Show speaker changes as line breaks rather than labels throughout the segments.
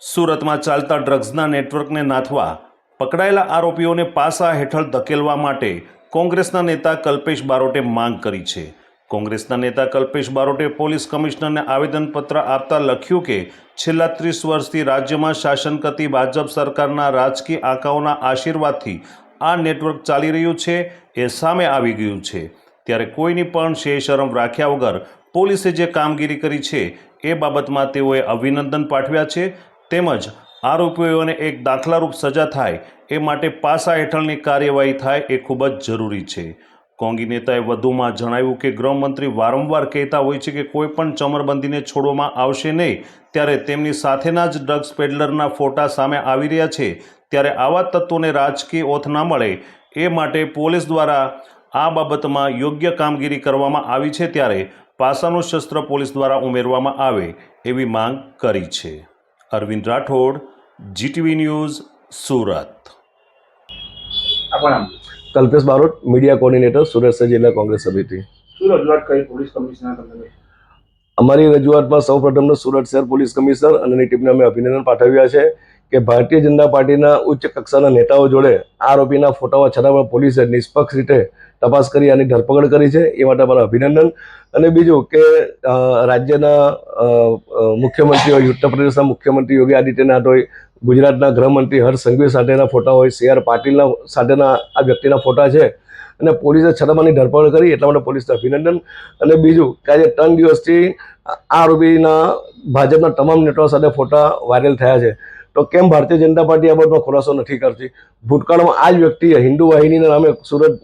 સુરતમાં ચાલતા ડ્રગ્સના નેટવર્કને નાથવા પકડાયેલા આરોપીઓને પાસા હેઠળ ધકેલવા માટે કોંગ્રેસના નેતા કલ્પેશ બારોટે માંગ કરી છે. કોંગ્રેસના નેતા કલ્પેશ બારોટે પોલીસ કમિશનરને આવેદનપત્ર આપતા લખ્યું કે છેલ્લા ત્રીસ વર્ષથી રાજ્યમાં શાસન કરતી ભાજપ સરકારના રાજકીય આંકાઓના આશીર્વાદથી આ નેટવર્ક ચાલી રહ્યું છે, એ સામે આવી ગયું છે. ત્યારે કોઈની પણ શેશરમ રાખ્યા વગર પોલીસે જે કામગીરી કરી છે, એ બાબતમાં તેઓએ અભિનંદન પાઠવ્યા છે તેમજ આરોપીઓને એક દાખલારૂપ સજા થાય એ માટે પાસા હેઠળની કાર્યવાહી થાય એ ખૂબ જ જરૂરી છે. કોંગી નેતાએ વધુમાં જણાવ્યું કે ગૃહમંત્રી વારંવાર કહેતા હોય છે કે કોઈ પણ ચમરબંધીને છોડવામાં આવશે નહીં. ત્યારે તેમની સાથેના જ ડ્રગ્સ પેડલરના ફોટા સામે આવી રહ્યા છે. ત્યારે આવા તત્વોને રાજકીય ઓથ ના મળે એ માટે પોલીસ દ્વારા આ બાબતમાં યોગ્ય કામગીરી કરવામાં આવી છે ત્યારે પાસાનું શસ્ત્ર પોલીસ દ્વારા ઉમેરવામાં આવે એવી માંગ કરી છે. Arvind Rathod GTV news Surat.
Kalpesh Barot media coordinator Surat જિલ્લા કોંગ્રેસ સમિતિ. અમારી રજૂઆતમાં સૌપ્રથમ પ્રથમ સુરત શહેર પોલીસ કમિશનર અને ટીમને અમે અભિનંદન પાઠવ્યા છે. કે ભારતીય જનતા પાર્ટીના ઉચ્ચ કક્ષાના નેતાઓ જોડે આરોપીના ફોટાઓ છતાં પણ પોલીસે નિષ્પક્ષ રીતે તપાસ કરી આની ધરપકડ કરી છે. એ માટે અમારા અભિનંદન. અને બીજું કે રાજ્યના અ, અ, મુખ્યમંત્રી હોય ઉત્તર પ્રદેશના મુખ્યમંત્રી યોગી આદિત્યનાથ હોય ગુજરાતના ગૃહમંત્રી હર્ષ સંઘવી સાથેના ફોટા હોય સી આર પાટીલના સાથેના આ વ્યક્તિના ફોટા છે. અને પોલીસે છતાંની ધરપકડ કરી એટલા માટે પોલીસને અભિનંદન. અને બીજું કે આજે ત્રણ દિવસથી આ આરોપીના ભાજપના તમામ નેતાઓ સાથે ફોટા વાયરલ થયા છે. તો કેમ ભારતીય જનતા પાર્ટી આ બાબતમાં ખુલાસો નથી કરતી? ભૂતકાળમાં આ જ વ્યક્તિએ હિન્દુ વાહિનીના નામે સુરત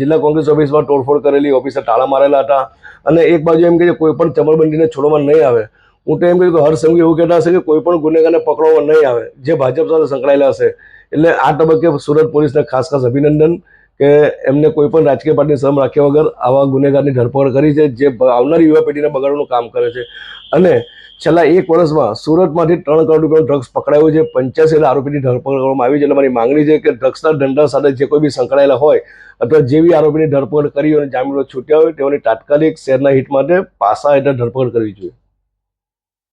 જિલ્લા કોંગ્રેસ ઓફિસમાં તોડફોડ કરેલી ઓફિસે તાળા મારેલા હતા. અને એક બાજુ એમ કે કોઈ પણ ચમરબંધીને છોડવામાં નહીં આવે. હું તો એમ કહ્યું કે હર એવું કહેતા હશે કે કોઈ પણ ગુનેગારને પકડવામાં નહીં આવે. જે ભાજપ સાથે સંકળાયેલા હશે. એટલે આ તબક્કે સુરત પોલીસને ખાસ ખાસ અભિનંદન. કે એમને કોઈ પણ રાજકીય પાર્ટીની શ્રમ રાખ્યા વગર આવા ગુનેગારની ધરપકડ કરી છે, જે આવનારી યુવા પેઢીને બગાડવાનું કામ કરે છે. અને છેલ્લા એક વર્ષમાં સુરતમાંથી ત્રણ કરોડ રૂપિયાનું ડ્રગ્સ પકડાયું છે. પંચ્યાસી આરોપીની ધરપકડ કરવામાં આવી છે. એટલે મારી માંગણી છે કે ડ્રગ્સના ધંધા સાથે જે કોઈ બી સંકળાયેલા હોય અથવા જેવી આરોપીની ધરપકડ કરી અને જામીનો છૂટ્યા હોય, તેઓની તાત્કાલિક શહેરના હિત માટે પાસા હેઠળ ધરપકડ કરવી જોઈએ.